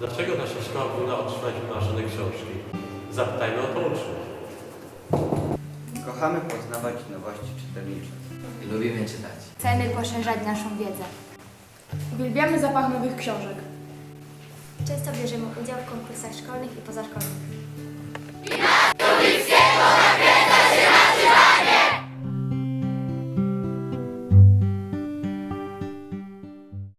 Dlaczego nasza szkoła powinna otrzymać wymarzone książki? Zapytajmy o to uczniów. Kochamy poznawać nowości czytelnicze. Lubimy czytać. Chcemy poszerzać naszą wiedzę. Uwielbiamy zapach nowych książek. Często bierzemy udział w konkursach szkolnych i pozaszkolnych.